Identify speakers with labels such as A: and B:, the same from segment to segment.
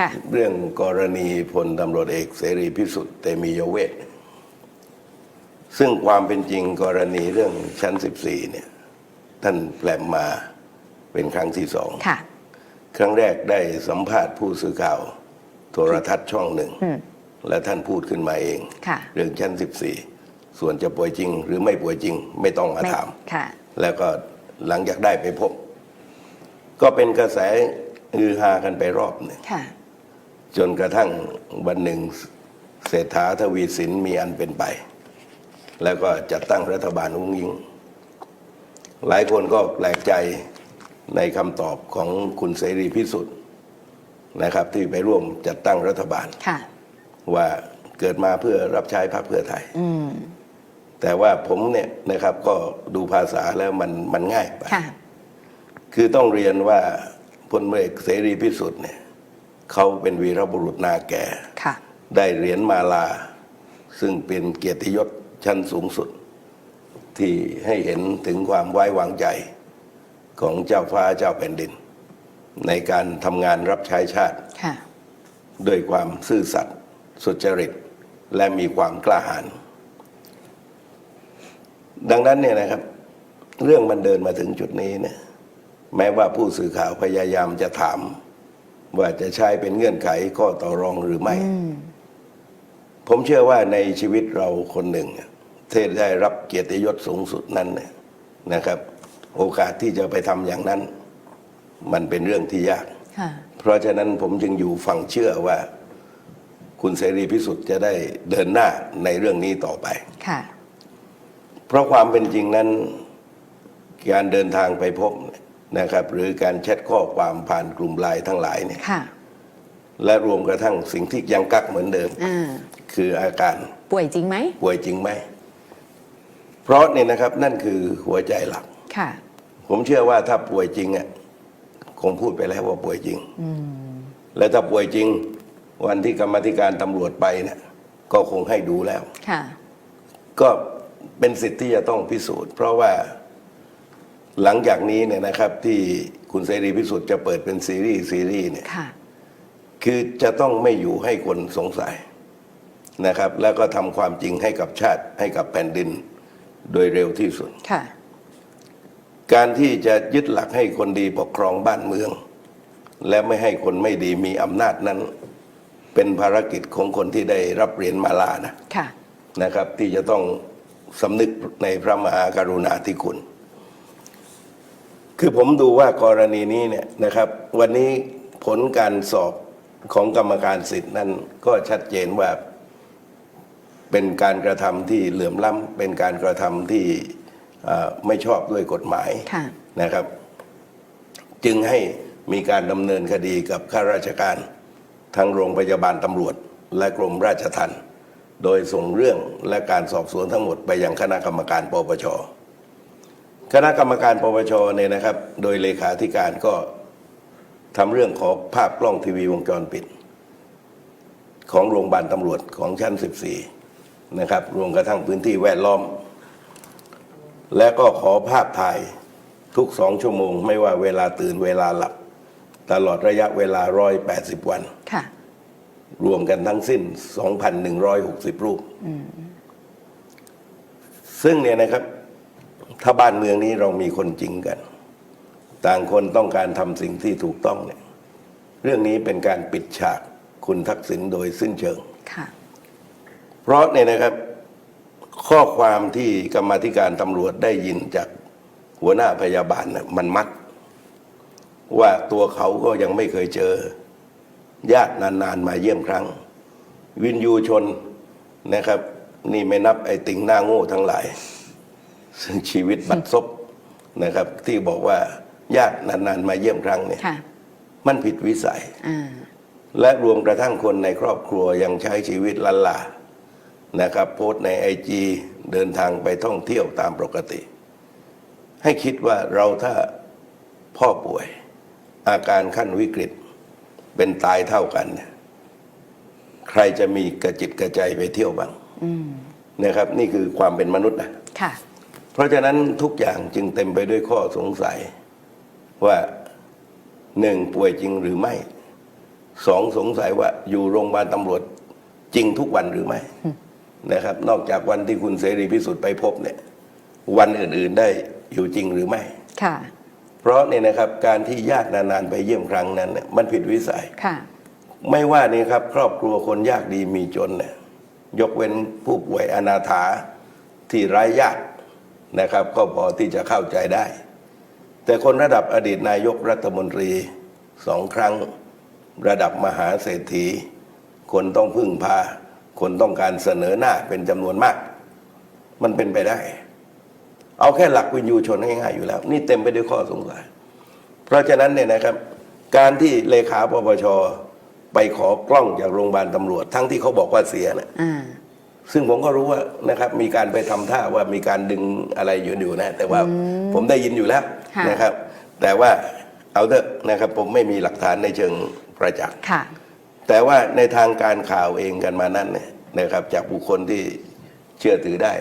A: ค่ะ
B: เรื่องกรณีพลตำรวจเอกเสรีพิสุทธิ์เตมียเวทซึ่งความเป็นจริงกรณีเรื่องชั้น 14 เนี่ย ท่านแปลมมาเป็นครั้งที่สอง
A: ค่ะ
B: ครั้งแรกได้สัมภาษณ์ผู้สื่อข่าว โทรทัศน์ช่องหนึ่ง
A: อืม
B: และท่านพูดขึ้นมาเอง
A: ค่ะ
B: เรื่องชั้น 14 ส่วนจะป่วยจริง หรือไม่ป่วยจริงไม่ต้องมา
A: ไม่
B: ถาม
A: ค่ะ
B: แล้วก็หลังจากได้ไปพบ ก็เป็นกระแสฮือฮากันไปรอบหนึ่ง
A: ค่ะ
B: จนกระทั่งวันหนึ่งเศรษฐาทวีสินมีอันเป็นไป แล้วก็จัดตั้งรัฐบาลอุ้งยิง หลายคนก็แปลกใจในคำตอบของคุณเสรีพิสุทธิ์นะครับ ที่ไปร่วมจัดตั้งรัฐบาล
A: ค่ะ
B: ว่าเกิดมาเพื่อรับใช้พรรคเพื่อไทย
A: อืม
B: แต่ว่าผมเนี่ยนะครับก็ดูภาษาแล้วมันมันง่ายไป
A: ค่ะ
B: คือต้องเรียนว่าพลเอกเสรีพิสุทธิ์เนี่ย เขาเป็นวีรบุรุษนาแก่
A: ค่ะ
B: ได้เหรียญมาลา ซึ่งเป็นเกียรติยศชั้นสูงสุด ที่ให้เห็นถึงความไว้วางใจของเจ้าฟ้าเจ้าแผ่นดิน ในการทำงานรับใช้ชาติ
A: ค่ะ
B: ด้วยความซื่อสัตย์สุจริต และมีความกล้าหาญดังนั้นเนี่ยนะครับ เรื่องมันเดินมาถึงจุดนี้เนี่ยแม้ว่าผู้สื่อข่าวพยายามจะถาม ว่าจะใช้เป็นเงื่อนไขข้อต่อรองหรือไม่
A: อืม
B: ผมเชื่อว่าในชีวิตเราคนหนึ่งเนี่ยที่ได้รับเกียรติยศสูงสุดนั้นเนี่ยนะครับ โอกาสที่จะไปทำอย่างนั้น มันเป็นเรื่องที่ยาก
A: ค่ะ
B: เพราะฉะนั้นผมจึงอยู่ฝั่งเชื่อว่า คุณเสรีพิสุทธิ์จะได้เดินหน้าในเรื่องนี้ต่อไป
A: ค่ะ
B: เพราะความเป็นจริงนั้น การเดินทางไปพบนะครับหรือการแชทข้อความผ่านกลุ่มไลน์ทั้งหลายเนี่ย
A: ค่ะ
B: และรวมกระทั่งสิ่งที่ยังกักเหมือนเดิม
A: อ่า
B: คืออาการ
A: ป่วยจริงไหม
B: ป่วยจริงไหม เพราะเนี่ยนะครับนั่นคือหัวใจหลัก
A: ค่ะ
B: ผมเชื่อว่าถ้าป่วยจริงอะคงพูดไปแล้วว่าป่วยจริงและถ้าป่วยจริง วันที่กรรมาธิการตำรวจไปเนี่ยก็คงให้ดูแล้ว
A: ค่ะ
B: ก็เป็นสิทธิ์ที่จะต้องพิสูจน์ เพราะว่า หลังจากนี้เนี่ยนะครับที่คุณเสรีพิสุทธิ์จะเปิดเป็นซีรีส์ซีรีส์เนี่ย
A: ค่ะ
B: คือจะต้องไม่อยู่ให้คนสงสัยนะครับ แล้วก็ทำความจริงให้กับชาติให้กับแผ่นดินโดยเร็วที่สุด
A: ค่ะ
B: การที่จะยึดหลักให้คนดีปกครองบ้านเมือง และไม่ให้คนไม่ดีมีอำนาจนั้น เป็นภารกิจของคนที่ได้รับเหรียญมาลานะ
A: ค่ะ
B: นะครับ ที่จะต้องสำนึกในพระมหากรุณาธิคุณ คือผมดูว่ากรณีนี้เนี่ยนะครับ วันนี้ผลการสอบของกรรมการสิทธิ์นั้นก็ชัดเจนว่าเป็นการกระทำที่เหลื่อมล้ำเป็นการกระทำที่เอ่อไม่ชอบด้วยกฎหมาย
A: ค่ะ
B: นะครับ จึงให้มีการดำเนินคดีกับข้าราชการทั้งโรงพยาบาลตำรวจ และกรมราชทัณฑ์โดยส่งเรื่องและการสอบสวนทั้งหมดไปยังคณะกรรมการปปช คณะกรรมการปปชเนี่ยนะครับ โดยเลขาธิการก็ทำเรื่องขอภาพกล้องทีวีวงจรปิด ของโรงพยาบาลตำรวจของชั้น 14 นะครับ รวมกระทั่งพื้นที่แวดล้อม และก็ขอภาพถ่ายทุกสองชั่วโมง ไม่ว่าเวลาตื่นเวลาหลับ ตลอดระยะเวลา 180 วัน
A: ค่ะ
B: รวมกันทั้งสิ้น 2,160 รูป ซึ่งเนี่ยนะครับ ถ้าบ้านเมืองนี้เรามีคนจริงกัน ต่างคนต้องการทำสิ่งที่ถูกต้องเนี่ย เรื่องนี้เป็นการปิดฉากคุณทักษิณโดยสิ้นเชิง
A: ค่ะ
B: เพราะเนี่ยนะครับ ข้อความที่กรรมาธิการตำรวจได้ยินจากหัวหน้าพยาบาลน่ะมันมัด ว่าตัวเขาก็ยังไม่เคยเจอ ญาตินานๆมาเยี่ยมครั้ง วินยูชนนะครับ นี่ไม่นับไอ้ติ่งหน้าโง่ทั้งหลาย ซึ่งชีวิตบัดซบนะครับ ที่บอกว่าญาตินานๆมาเยี่ยมครั้งเนี่ย
A: ค่ะ
B: มันผิดวิสัย
A: อ่า
B: และรวมกระทั่งคนในครอบครัวยังใช้ชีวิตลันลานะครับ โพสต์ในไอจีเดินทางไปท่องเที่ยวตามปกติ ให้คิดว่าเราถ้าพ่อป่วย อาการขั้นวิกฤต เป็นตายเท่ากันเนี่ยใครจะมีกระจิตกระใจไปเที่ยวบ้างนะครับ นี่คือความเป็นมนุษย์นะ
A: ค่ะ
B: เพราะฉะนั้นทุกอย่างจึงเต็มไปด้วยข้อสงสัย ว่าหนึ่งป่วยจริงหรือไม่สองสงสัยว่าอยู่โรงพยาบาลตำรวจจริงทุกวันหรือไม่นะครับ นอกจากวันที่คุณเสรีพิสุทธิ์ไปพบเนี่ย วันอื่นๆได้อยู่จริงหรือไม่
A: ค่ะ
B: เพราะเนี่ยนะครับการที่ญาตินานๆไปเยี่ยมครั้งนั้นเนี่ยมันผิดวิสัย
A: ค่ะ
B: ไม่ว่านี่ครับ ครอบครัวคนยากดีมีจนเนี่ยยกเว้นผู้ป่วยอนาถาที่ไร้ญาติ นะครับ ก็พอที่จะเข้าใจได้ แต่คนระดับอดีตนายกรัฐมนตรีสองครั้งระดับมหาเศรษฐี คนต้องพึ่งพา คนต้องการเสนอหน้าเป็นจำนวนมาก มันเป็นไปได้ เอาแค่หลักวินยูชนง่ายๆอยู่แล้ว นี่เต็มไปด้วยข้อสงสัยเพราะฉะนั้นเนี่ยนะครับ การที่เลขาปปชไปขอกล้องจากโรงพยาบาลตำรวจ ทั้งที่เขาบอกว่าเสียนะ
A: อ่า
B: ซึ่งผมก็รู้ว่านะครับมีการไปทำท่าว่ามีการดึงอะไรอยู่อยู่นะ แต่ว่าผมได้ยินอยู่แล้ว
A: ค่ะ
B: นะครับ แต่ว่าเอาเถอะนะครับผมไม่มีหลักฐานในเชิงประจักษ์
A: ค่ะ
B: แต่ว่าในทางการข่าวเองกันมานั้นเนี่ยนะครับ จากบุคคลที่เชื่อถือได้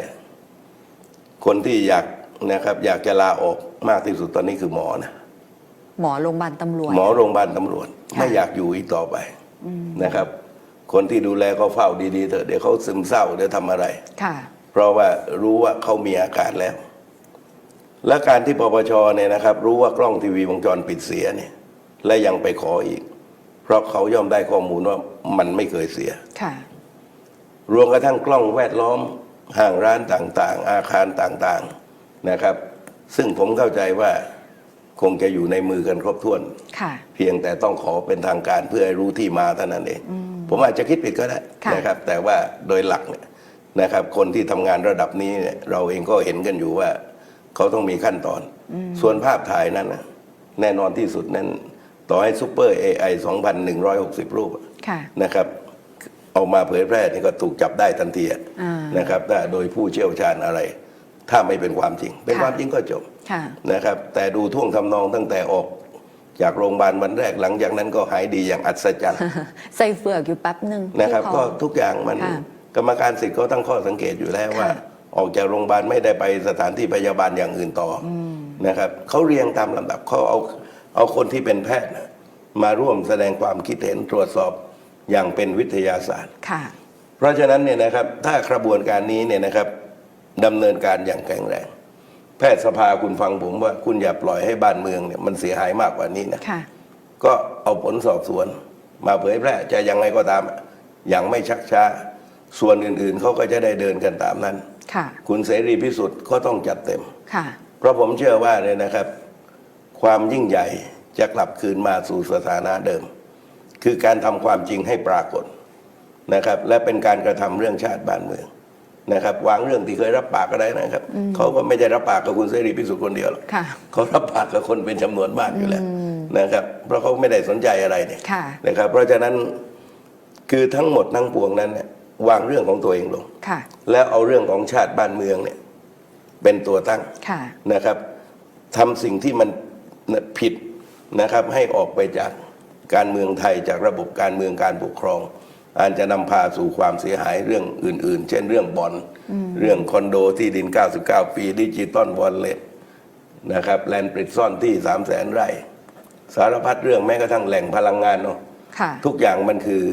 B: คนที่อยากนะครับอยากจะลาออกมากที่สุดตอนนี้คือหมอนะ
A: หมอโรงพยาบาลตำรวจ
B: หมอโรงพยาบาลตำรวจ
A: ค่ะ
B: ไม่อยากอยู่อีกต่อไปนะครับ คนที่ดูแลก็เฝ้าดีๆเถอะเดี๋ยวเขาซึมเศร้าเดี๋ยวทำอะไร
A: ค่ะ
B: เพราะว่ารู้ว่าเขามีอาการแล้ว และการที่ปปชเนี่ยนะครับ รู้ว่ากล้องทีวีวงจรปิดเสียเนี่ย และยังไปขออีก เพราะเขาย่อมได้ข้อมูลว่ามันไม่เคยเสีย
A: ค่ะ
B: รวมกระทั่งกล้องแวดล้อมห้างร้านต่างๆ อาคารต่างๆนะครับ ซึ่งผมเข้าใจว่าคงจะอยู่ในมือกันครบถ้วน
A: ค่ะ
B: เพียงแต่ต้องขอเป็นทางการเพื่อให้รู้ที่มาเท่านั้นเอง ผมอาจจะคิดผิดก็ได้
A: ค่ะ
B: นะครับ แต่ว่าโดยหลักเนี่ยนะครับ คนที่ทำงานระดับนี้เนี่ยเราเองก็เห็นกันอยู่ว่า เขาต้องมีขั้นตอน ส่วนภาพถ่ายนั้นนะแน่นอนที่สุดนั้น ต่อให้ซูเปอร์ AI 2,160รูป
A: ค่ะ
B: นะครับเอามาเผยแพร่นี่ก็ถูกจับได้ทันทีอะ
A: อ่า
B: นะครับถ้าโดยผู้เชี่ยวชาญอะไร ถ้าไม่เป็นความจริง เป็น
A: ค่ะ
B: ความจริงก็จบ
A: ค่ะ
B: นะครับ แต่ดูท่วงทำนองตั้งแต่ออก จากโรงพยาบาลวันแรกหลังจากนั้นก็หายดีอย่างอัศจรรย์
A: ใส่เฟือกอยู่แป๊บหนึ่ง
B: นะครับ
A: ที่
B: ก็
A: คอ
B: ทุกอย่างมัน
A: ค่ะ
B: กรรมการสิทธิ์เขาตั้งข้อสังเกตอยู่แล้วว่า
A: ค่ะ
B: ออกจากโรงพยาบาลไม่ได้ไปสถานที่พยาบาลอย่างอื่นต่ออนะครับเขาเรียงตามลำดับเขาเอาเอาคนที่เป็นแพทย์นะมาร่วมแสดงความคิดเห็นตรวจสอบอย่างเป็นวิทยาศาสตร์
A: ค่ะ
B: เพราะฉะนั้นเนี่ยนะครับถ้ากระบวนการนี้เนี่ยนะครับดำเนินการอย่างแข็งแรง แพทยสภาคุณฟังผมว่า คุณอย่าปล่อยให้บ้านเมืองเนี่ยมันเสียหายมากกว่านี้นะ
A: ค่ะ
B: ก็เอาผลสอบสวน มาเผยแพร่จะยังไงก็ตาม อย่างไม่ชักช้า ส่วนอื่นๆเขาก็จะได้เดินกันตามนั้น
A: ค่ะ
B: คุณเสรีพิสุทธิ์ก็ต้องจัดเต็ม
A: ค่ะ
B: เพราะผมเชื่อว่าเนี่ยนะครับ ความยิ่งใหญ่จะกลับคืนมาสู่สถานะเดิม คือการทำความจริงให้ปรากฏนะครับ และเป็นการกระทำเรื่องชาติบ้านเมือง นะครับวางเรื่องที่เคยรับปากก็ได้นะครับเขาก็ไม่ได้รับปากกับคุณเสรีพิสุทธิ์คนเดียวหรอก
A: ค่ะ
B: เขารับปากกับคนเป็นจำนวนมากอยู่แล้วนะครับ เพราะเขาไม่ได้สนใจอะไรเนี่ย
A: ค่ะ
B: นะครับ เพราะฉะนั้นคือทั้งหมดทั้งปวงนั้นเนี่ยวางเรื่องของตัวเองลง
A: ค่ะ
B: แล้วเอาเรื่องของชาติบ้านเมืองเนี่ยเป็นตัวตั้ง
A: ค่ะ
B: นะครับทำสิ่งที่มันผิดนะครับให้ออกไปจากการเมืองไทยจากระบบการเมืองการปกครอง อาจจะนำพาสู่ความเสียหายเรื่องอื่น ๆ เช่นเรื่องบอลเรื่องคอนโดที่ดิน 99 ปี ดิจิตอลวอลเล็ตนะครับแลนด์ปริดซ่อนที่ 3 0 0แสนไร่ สารพัดเรื่องแม้กระทั่งแหล่งพลังงานเนาะ
A: ค่ะ
B: ทุกอย่างมันคือ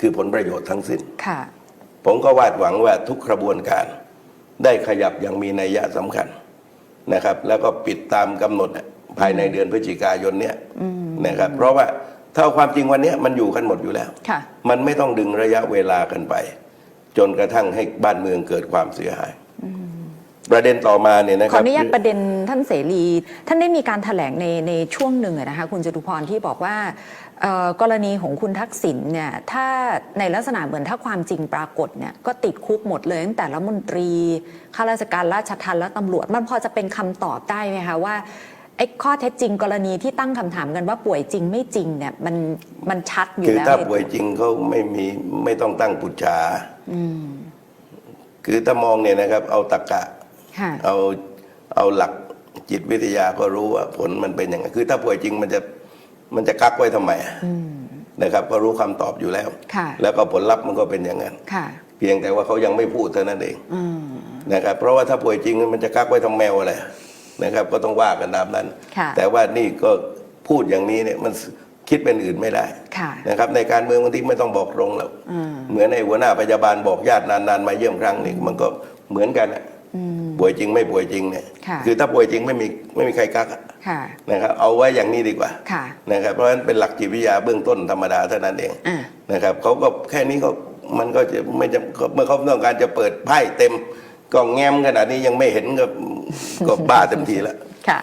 B: คือผลประโยชน์ทั้งสิ้น
A: ค่ะ
B: ผมก็วาดหวังว่าทุกกระบวนการ ได้ขยับอย่างมีนัยยะสำคัญนะครับ แล้วก็ปิดตามกำหนดภายในเดือนพฤศจิกายนเนี้ยนะครับ เพราะว่า ถ้าเอาความจริงวันเนี้ยมันอยู่กันหมดอยู่แล้ว
A: ค่ะ
B: มันไม่ต้องดึงระยะเวลากันไป จนกระทั่งให้บ้านเมืองเกิดความเสียหายประเด็นต่อมาเนี่ยนะ
A: ข
B: ค
A: อ
B: รับ
A: อนุญาตประเด็นท่านเสรี ท่านได้มีการถแถลงในในช่วงหนึ่งอะนะคะคุณจตุพรที่บอกว่าเอ่อกรณีของคุณทักษิณเนี่ยถ้าในลักษณะเหมือนถ้าความจริงปรากฏเนี่ยก็ติดคุกหมดเลยตั้งแต่รัฐมนตรีข้าราชการราชทัณฑ์และตำรวจมันพอจะเป็นคำตอบได้ไหมคะว่า ไอ้ข้อเท็จจริงกรณีที่ตั้งคำถามกันว่าป่วยจริงไม่จริงเนี่ยมันมันชัดอยู่
B: คือ
A: แล้ว
B: ถ้า
A: ใน
B: ป่วยจริงเขาไม่มีไม่ต้องตั้งปุจฉาคือถ้ามองเนี่ยนะครับ เอาตะกะ
A: ค่ะ
B: เอาเอาหลักจิตวิทยาก็รู้ว่าผลมันเป็นยังไงคือถ้าป่วยจริงมันจะมันจะกักไว้ทำไมอะนะครับ ก็รู้คำตอบอยู่แล้ว
A: ค่ะ
B: แล้วก็ผลลัพธ์มันก็เป็นอย่างนั้น
A: ค่ะ
B: เพียงแต่ว่าเขายังไม่พูดเท่านั้นเอง
A: อืม
B: นะครับ เพราะว่าถ้าป่วยจริงมันจะกักไว้ทำแมวอะไร นะครับก็ต้องว่ากันตามนั้น
A: ค่ะ
B: แต่ว่านี่ก็พูดอย่างนี้เนี่ยมันคิดเป็นอื่นไม่ได้
A: ค่ะ
B: นะครับในการเมืองบางทีไม่ต้องบอกตรงแล้ว
A: อืม
B: เหมือนในหัวหน้าพยาบาลบอกญาตินานๆมาเยี่ยมครั้งนี่มันก็เหมือนกันอะ
A: อืม
B: ป่วยจริงไม่ป่วยจริงเนี่ย
A: ค่ะ
B: อถ้าป่วยจริงไม่มีไม่มีใครกักอะ
A: ค่ะ
B: นะครับเอาไว้อย่างนี้ดีกว่า
A: ค่ะ
B: นะครับเพราะฉะนั้นเป็นหลักจิตวิทยาเบื้องต้นธรรมดาเท่านั้นเอง
A: อ่า
B: นะครับเขาก็แค่นี้ก็มันก็จะไม่จำเมื่อเขาต้องการจะเปิดไพ่เต็ม ก็แง้มขนาดนี้ยังไม่เห็นก็ก็บ้าเต็มทีแล้ว
A: ค่ะ